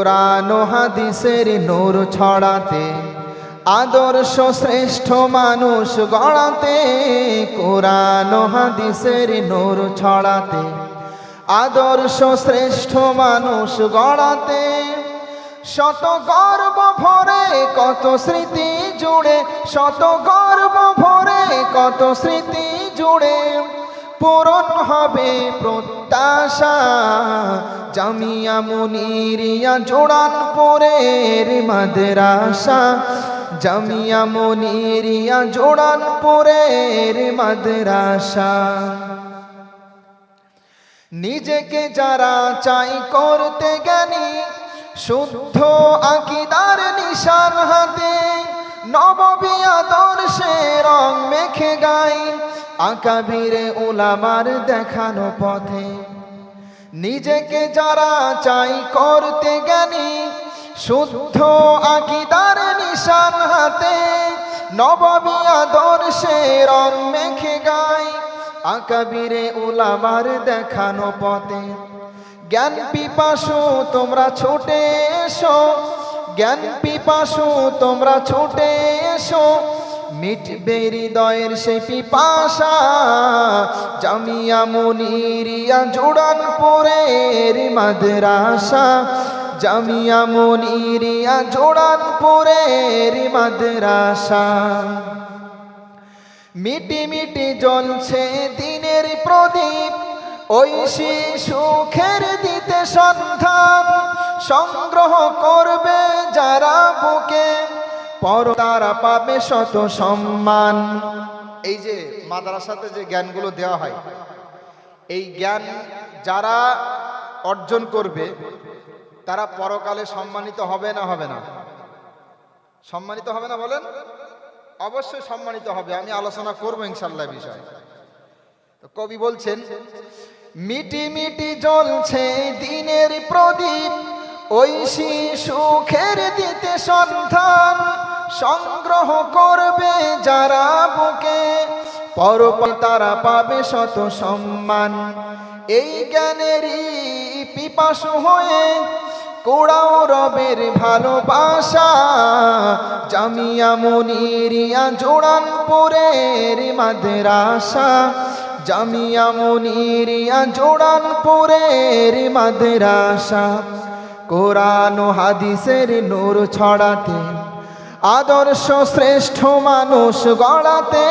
কোরআন হাদিসের নূর ছড়াতে, আদর্শ শ্রেষ্ঠ মানুষ গড়াতে, কোরআন হাদিসের নূর ছড়াতে, আদর্শ শ্রেষ্ঠ মানুষ গড়াতে, শত গর্ব ভরে কত স্মৃতি জুড়ে, শত গর্ব ভরে কত স্মৃতি জুড়ে। পূরণ হবে প্রত্যাশা। জামিয়া মুনিরিয়া জোড়ান পরের মাদ্রাসা। জামিয়া মুনিরিয়া জোড়ান পরের মাদ্রাসা। নিজেকে যারা চাই করতে জ্ঞানী, শুদ্ধ আকিদার নিশান হাতে নববিয়া আদর্শে রং মেখে গাই। আকাবিরে উলামার দেখানো পথে। নিজেকে যারা চাই করতে জ্ঞানী, শুদ্ধ আকিদার নিশান হাতে নববী আদর্শে রং মেখে গাই আকাবিরে উলামার দেখানো পথে। জ্ঞান পিপাসু তোমরা ছোটে এসো, জ্ঞান পিপাসু তোমরা ছোটে এসো। মিটবে হৃদয়ের সেই পিপাসা জামিয়া মুনিরিয়া জোড়ান পরের মাদ্রাসা, জামিয়া মুনিরিয়া জোড়ান পরের মাদ্রাসা। মিটি মিটি জ্বলছে দিনের প্রদীপ, ওই সুখের দিতে সন্ধান, সংগ্রহ করবে যারা বুকে পর তারা পাবে শত সম্মান। এই যে মাদ্রাসাতে যে জ্ঞানগুলো দেওয়া হয়, এই জ্ঞান যারা অর্জন করবে, তারা পরকালে সম্মানিত হবে না হবে না? সম্মানিত হবে না বলেন? অবশ্যই সম্মানিত হবে, আমি আলোচনা করব ইনশাল্লাহ বিষয়। কবি বলছেন মিটি মিটি জ্বলছে দিনের প্রদীপ ওই সুখের দিতে সন্ধান সংগ্রহ করবে যারা বুকে। পরপর তারা পাবে শত সম্মান। এই জ্ঞানেরই পিপাসু হয়ে কোড়াও রবের ভালোবাসা। জামিয়া মনিরিয়া জোড়ান পরের মাদ্রাসা। জামিয়া মনিরিয়া জোড়ান পরের মাদ্রাসা। কোরআন হাদিসের নূর ছড়াতে, আদর্শ শ্রেষ্ঠ মানুষ গড়াতে,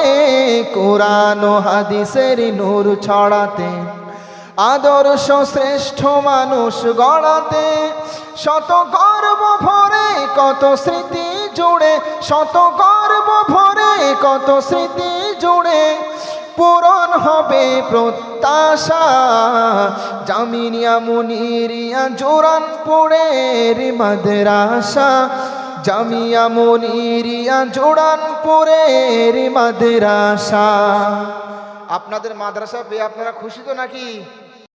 কোরআন হাদিসের নূর ছড়াতে, আদর্শ শ্রেষ্ঠ মানুষ গড়াতে, শত গর্ব ভরে কত স্মৃতি জুড়ে, শত গর্ব ভরে কত স্মৃতি জুড়ে পূরণ হবে প্রত্যাশা। জামিনিয়া মুনিরিয়া জোরান পুরের মাদ্রাসা। জামিয়া মুনিরিয়া জোরান পুরের মাদ্রাসা। আপনাদের মাদ্রাসা পেয়ে আপনারা খুশি তো নাকি?